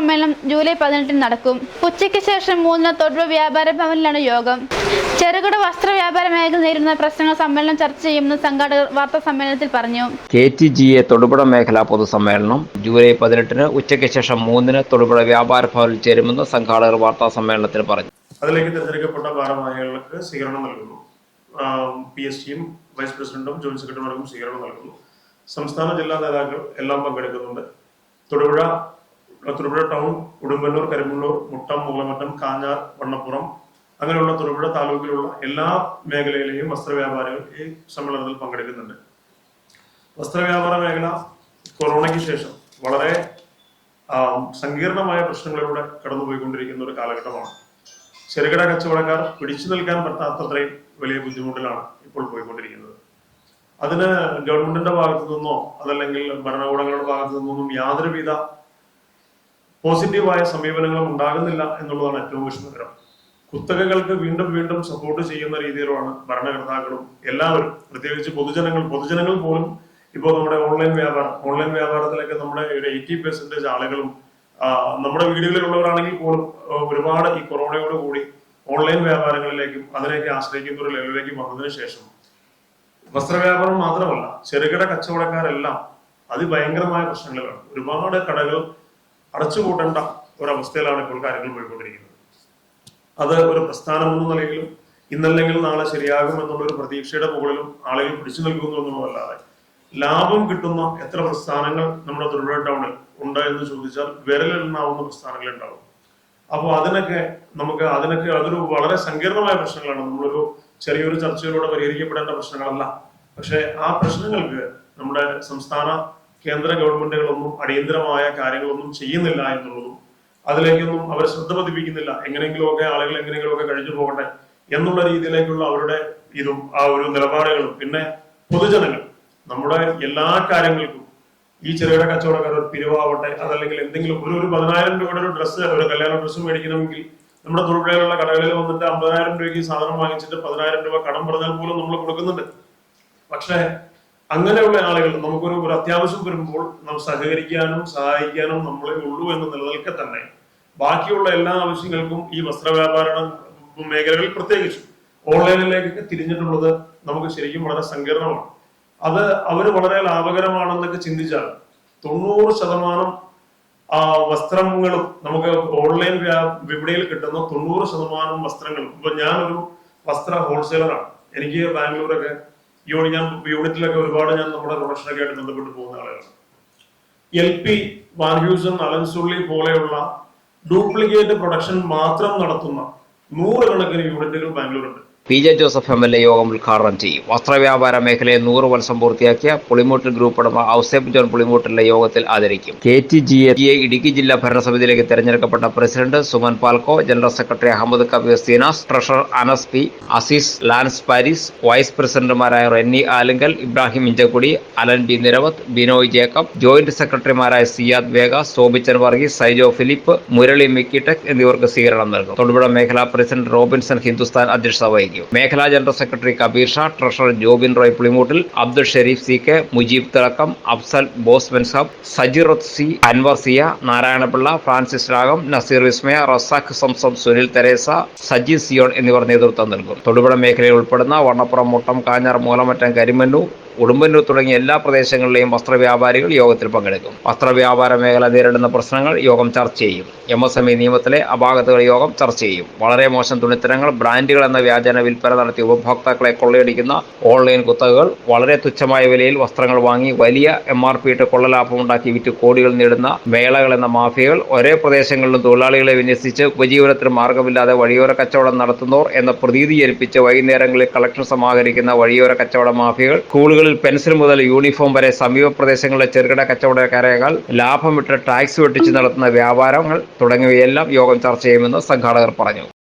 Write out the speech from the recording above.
സമ്മേളനം ജൂലൈ പതിനെട്ടിന് നടക്കും. ഉച്ചയ്ക്ക് ശേഷം മൂന്നിന് തൊടുപുഴ വ്യാപാര ഭവനിലാണ് യോഗം. ചെറുകിട വസ്ത്ര വ്യാപാര മേഖല നേരിടുന്ന പ്രശ്നങ്ങൾ സമ്മേളനം ചർച്ച ചെയ്യുമെന്ന് സംഘാടകർ വാർത്താ സമ്മേളനത്തിൽ പറഞ്ഞു. K T G A Thodupuzha മേഖലാ പൊതുസമ്മേളനം ജൂലൈ പതിനെട്ടിന് ഉച്ചയ്ക്ക് ശേഷം മൂന്നിന് തൊടുപുഴ വ്യാപാര ഭവനിൽ ചേരുമെന്ന് സംഘാടകർ വാർത്താ സമ്മേളനത്തിൽ പറഞ്ഞു. അതിലേക്ക് തിരഞ്ഞെടുക്കപ്പെട്ട ഭാരവാഹികൾക്ക് സ്വീകരണം നൽകുന്നു. പി എസ് ടിയും വൈസ് പ്രസിഡന്റും ജോയിന്റ് സെക്രട്ടറിമാർക്കും സ്വീകരണം നൽകുന്നു. സംസ്ഥാന ജില്ലാ നേതാക്കൾ എല്ലാം പങ്കെടുക്കുന്നുണ്ട്. തൊടുപുഴ തൊടുപുഴ ടൗൺ ഉടുമ്പന്നൂർ കരിമുള്ളൂർ മുട്ടം മൂലമറ്റം കാഞ്ഞാർ വണ്ണപ്പുറം അങ്ങനെയുള്ള തൊടുപുഴ താലൂക്കിലുള്ള എല്ലാ മേഖലയിലെയും വസ്ത്രവ്യാപാരികൾ ഈ സമ്മേളനത്തിൽ പങ്കെടുക്കുന്നുണ്ട്. വസ്ത്രവ്യാപാര മേഖല കൊറോണയ്ക്ക് ശേഷം വളരെ സങ്കീർണമായ പ്രശ്നങ്ങളിലൂടെ കടന്നുപോയിക്കൊണ്ടിരിക്കുന്ന ഒരു കാലഘട്ടമാണ്. ചെറുകിട കച്ചവടക്കാർ പിടിച്ചു നിൽക്കാൻ പറ്റാത്തത്രയും വലിയ ബുദ്ധിമുട്ടിലാണ് ഇപ്പോൾ പോയിക്കൊണ്ടിരിക്കുന്നത്. അതിന് ഗവൺമെന്റിന്റെ ഭാഗത്തു നിന്നോ അതല്ലെങ്കിൽ ഭരണകൂടങ്ങളുടെ ഭാഗത്തു നിന്നൊന്നും യാതൊരുവിധ പോസിറ്റീവായ സമീപനങ്ങളും ഉണ്ടാകുന്നില്ല എന്നുള്ളതാണ് ഏറ്റവും വിഷമകരം. കുത്തകകൾക്ക് വീണ്ടും വീണ്ടും സപ്പോർട്ട് ചെയ്യുന്ന രീതിയിലാണ് ഭരണകർത്താക്കളും എല്ലാവരും. പ്രത്യേകിച്ച് പൊതുജനങ്ങൾ പൊതുജനങ്ങൾ പോലും ഇപ്പോൾ നമ്മുടെ ഓൺലൈൻ വ്യാപാരം ഓൺലൈൻ വ്യാപാരത്തിലൊക്കെ നമ്മുടെ ഒരു എയ്റ്റി പെർസെന്റേജ് ആളുകളും നമ്മുടെ വീടുകളിലുള്ളവരാണെങ്കിൽ പോലും ഒരുപാട് ഈ കൊറോണയോട് കൂടി ഓൺലൈൻ വ്യാപാരങ്ങളിലേക്കും അതിനെയൊക്കെ ആശ്രയിക്കുന്ന ഒരു ലെവലിലേക്ക് വന്നതിന് ശേഷം. വസ്ത്രവ്യാപാരം മാത്രമല്ല ചെറുകിട കച്ചവടക്കാരെല്ലാം അതിഭയങ്കരമായ പ്രശ്നങ്ങളിലാണ്. ഒരുപാട് കടകൾ അടച്ചുപൂട്ടേണ്ട ഒരവസ്ഥയിലാണ് ഇപ്പോൾ കാര്യങ്ങൾ പോയിക്കൊണ്ടിരിക്കുന്നത്. അത് ഒരു പ്രസ്ഥാനം എന്ന നിലയിലും ഇന്നല്ലെങ്കിൽ നാളെ ശരിയാകും എന്നുള്ള ഒരു പ്രതീക്ഷയുടെ മുകളിലും ആളുകൾ പിടിച്ചു നിൽക്കുന്നു എന്നുള്ളതല്ലാതെ ലാഭം കിട്ടുന്ന എത്ര പ്രസ്ഥാനങ്ങൾ നമ്മുടെ തൊഴിലുറ ടൗണിൽ ഉണ്ട് എന്ന് ചോദിച്ചാൽ വിരലെണ്ണാവുന്ന പ്രസ്ഥാനങ്ങൾ ഉണ്ടാവും അപ്പോൾ അതിനൊക്കെ നമുക്ക് അതിനൊക്കെ അതൊരു വളരെ സങ്കീർണമായ പ്രശ്നങ്ങളാണ്. നമ്മളൊരു ചെറിയൊരു ചർച്ചയിലൂടെ പരിഹരിക്കപ്പെടേണ്ട പ്രശ്നങ്ങളല്ല. പക്ഷെ ആ പ്രശ്നങ്ങൾക്ക് നമ്മുടെ സംസ്ഥാന കേന്ദ്ര ഗവൺമെന്റുകളൊന്നും അടിയന്തരമായ കാര്യങ്ങളൊന്നും ചെയ്യുന്നില്ല എന്നുള്ളതും അതിലേക്കൊന്നും അവർ ശ്രദ്ധ പതിപ്പിക്കുന്നില്ല. എങ്ങനെയെങ്കിലുമൊക്കെ ആളുകൾ എങ്ങനെയെങ്കിലുമൊക്കെ കഴിഞ്ഞു പോകട്ടെ എന്നുള്ള രീതിയിലേക്കുള്ള അവരുടെ ഇതും ആ ഒരു നിലപാടുകളും. പിന്നെ പൊതുജനങ്ങൾ. നമ്മുടെ എല്ലാ കാര്യങ്ങൾക്കും ഈ ചെറുകിട കച്ചവടക്കാർ ഒരു പിരിവാവട്ടെ അതല്ലെങ്കിൽ എന്തെങ്കിലും ഒരു ഒരു പതിനായിരം രൂപയുടെ ഒരു ഡ്രസ്സ് ഒരു കല്യാണ ഡ്രസ്സ് മേടിക്കണമെങ്കിൽ നമ്മുടെ തൊഴിലുള്ള കടകളിൽ വന്നിട്ട് അമ്പതിനായിരം രൂപയ്ക്ക് സാധനം വാങ്ങിച്ചിട്ട് പതിനായിരം രൂപ കടം പറഞ്ഞാൽ പോലും നമ്മൾ കൊടുക്കുന്നുണ്ട്. പക്ഷേ അങ്ങനെയുള്ള ആളുകൾ നമുക്കൊരു ഒരു അത്യാവശ്യം വരുമ്പോൾ നാം സഹകരിക്കാനും സഹായിക്കാനും നമ്മളെ ഉള്ളൂ എന്ന് നിലനിൽക്കെ തന്നെ ബാക്കിയുള്ള എല്ലാ ആവശ്യങ്ങൾക്കും ഈ വസ്ത്ര വസ്ത്രവ്യാപാര മേഖലകളിൽ പ്രത്യേകിച്ചും ഓൺലൈനിലേക്കൊക്കെ തിരിഞ്ഞിട്ടുള്ളത് നമുക്ക് ശരിക്കും വളരെ സങ്കീർണമാണ്. അത് അവർ വളരെ ലാഭകരമാണെന്നൊക്കെ ചിന്തിച്ചാൽ തൊണ്ണൂറ് ശതമാനം വസ്ത്രങ്ങളും നമുക്ക് ഓൺലൈൻ വിപണിയിൽ കിട്ടുന്ന തൊണ്ണൂറ് ശതമാനം വസ്ത്രങ്ങളും. ഇപ്പൊ ഞാനൊരു വസ്ത്ര ഹോൾസെയിലറാണ്. എനിക്ക് ബാംഗ്ലൂരൊക്കെ യൂണി ഞാൻ യൂണിറ്റിലൊക്കെ ഒരുപാട് ഞാൻ നമ്മുടെ പ്രൊഡക്ഷനൊക്കെ ആയിട്ട് ബന്ധപ്പെട്ട് പോകുന്ന ആളുകളാണ്. എൽ പി വാൻഹ്യൂസൺ അലൻസുള്ളി പോലെയുള്ള ഡ്യൂപ്ലിക്കേറ്റ് പ്രൊഡക്ഷൻ മാത്രം നടത്തുന്ന നൂറുകണക്കിന് യൂണിറ്റുകൾ ബാംഗ്ലൂരുണ്ട്. P J Joseph M L A യോഗം ഉദ്ഘാടനം ചെയ്യും. വസ്ത്രവ്യാപാര മേഖലയെ നൂറ് വർഷം പൂർത്തിയാക്കിയ പുളിമൂട്ടിൽ ഗ്രൂപ്പ് ഉടമ ഔസേബ് ജോൺ പുളിമൂട്ടിലെ യോഗത്തിൽ ആദരിക്കും. K T G A Idukki ജില്ലാ ഭരണസമിതിയിലേക്ക് തെരഞ്ഞെടുക്കപ്പെട്ട president Suman Palco general secretary Ahammed Kabeer Seenas treasurer Anas P Azeez Lance Paris vice പ്രസിഡന്റുമാരായ Renny Alunkal Ibrahim Inchakudy Alan B Niravath Binoy Jacob joint സെക്രട്ടറിമാരായ Siyad Vega Sobichan Varghese Saijo Philip Murali മിക്കിടെക് എന്നിവർക്ക് സ്വീകരണം നൽകും. തൊടുപുഴ മേഖലാ പ്രസിഡന്റ് റോബിൻസൺ ഹിന്ദുസ്ഥാൻ അധ്യക്ഷത വഹിക്കും. മേഖലാ general secretary Kabeer Sha treasurer Jobin Roy Pulimoottil Abdul Shareef C K Mujeeb Thilakkam Afsal Bose മെൻസാബ് സജിറത്ത് C Anwar Siya Narayanapillai Francis Ragam Naseer Vismaya Razak Zamzam Sunil Theresa Saji Zion എന്നിവർ നേതൃത്വം നൽകും. തൊടുപുഴ മേഖലയിൽ ഉൾപ്പെടുന്ന വണ്ണപ്പുറം മുട്ടം കാഞ്ഞാർ മൂലമറ്റം കരിമന്നൂർ ഉടുമ്പന്നൂർ തുടങ്ങിയ എല്ലാ പ്രദേശങ്ങളിലെയും വസ്ത്രവ്യാപാരികൾ യോഗത്തിൽ പങ്കെടുക്കും. വസ്ത്രവ്യാപാര മേഖല നേരിടുന്ന പ്രശ്നങ്ങൾ യോഗം ചർച്ച ചെയ്യും. എം എസ് എം ഇ നിയമത്തിലെ അപാകതകൾ യോഗം ചർച്ച ചെയ്യും. വളരെ മോശം തുണിത്തരങ്ങൾ ബ്രാൻഡുകൾ എന്ന വ്യാജന വിൽപ്പന നടത്തി ഉപഭോക്താക്കളെ കൊള്ളയടിക്കുന്ന ഓൺലൈൻ കുത്തകകൾ വളരെ തുച്ഛമായ വിലയിൽ വസ്ത്രങ്ങൾ വാങ്ങി വലിയ എം ആർ പി ഇട്ട് കൊള്ളലാഭമുണ്ടാക്കി വിറ്റ് കോടികൾ നേടുന്ന മേളകൾ എന്ന മാഫിയകൾ ഒരേ പ്രദേശങ്ങളിലും തൊഴിലാളികളെ വിന്യസിച്ച് ഉപജീവനത്തിന് മാർഗമില്ലാതെ വഴിയോര കച്ചവടം നടത്തുന്നവർ എന്ന പ്രതീതി ജനിപ്പിച്ച് വൈകുന്നേരങ്ങളിൽ കളക്ഷൻ സമാഹരിക്കുന്ന വഴിയോര കച്ചവട മാഫിയകൾ സ്കൂളുകളിൽ പെൻസിൽ മുതൽ യൂണിഫോം വരെ സമീപ പ്രദേശങ്ങളിലെ ചെറുകിട കച്ചവടക്കാരേക്കാൾ ലാഭമിട്ട് ടാക്സ് വെട്ടിച്ച് നടത്തുന്ന വ്യാപാരങ്ങൾ തുടങ്ങിയവയെല്ലാം യോഗം ചർച്ച ചെയ്യുമെന്ന് സംഘാടകർ പറഞ്ഞു.